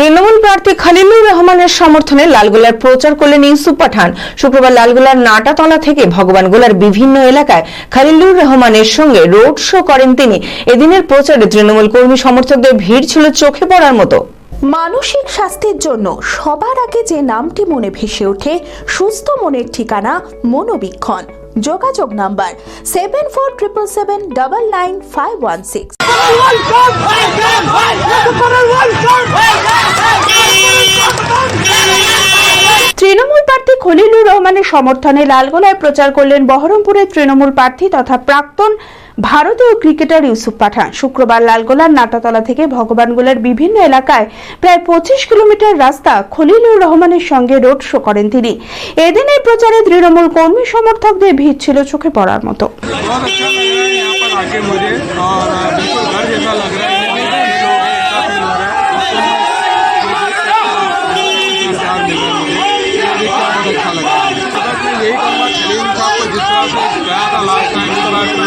তৃণমূল প্রার্থী খালিলুর রহমানের সমর্থনে লালগোলার প্রচার করলেন ইউসুফ পাঠান শুক্রবার লালগোলার নাটাতলা থেকে ভগবানগোলার বিভিন্ন এলাকায় খালিলুর রহমানের সঙ্গে রোড শো করেন তিনি। এদিনের প্রচারে তৃণমূল কর্মী সমর্থকদের ভিড় ছিল চোখে পড়ার মতো। মানসিক স্বাস্থ্যের জন্য সবার আগে যে নামটি মনে ভেসে ওঠে, সুস্থ মনের ঠিকানা মনোবীক্ষণ। যোগাযোগ number seven four triple seven double nine five one six. Trinamool প্রার্থী খলিলুর রহমানের সমর্থনে লালগোলায় প্রচার করলেন বহরমপুরের তৃণমূল প্রার্থী তথা প্রাক্তন ভারতীয় ক্রিকেটার ইউসুফ পাঠান শুক্রবার লালগোলার নাটাতলা থেকে ভগবানগোলার বিভিন্ন এলাকায় প্রায় পঁচিশ কিলোমিটার রাস্তা খলিলুর রহমানের সঙ্গে রোড শো করেন তিনি এদিনের প্রচারে তৃণমূল কর্মী সমর্থকদের ভিড় ছিল চোখে পড়ার মতো बहुत अच्छा लग रहा है यहाँ पर आके मुझे और बिल्कुल घर जैसा लग रहा है ये लोग ऐसा फील हो रहा है प्यार मिल रहा है मुझे ये देख के बहुत अच्छा लग रहा है बस मैं यही कहूँगा खलील साहब को जिस तरह से गया था लास्ट टाइम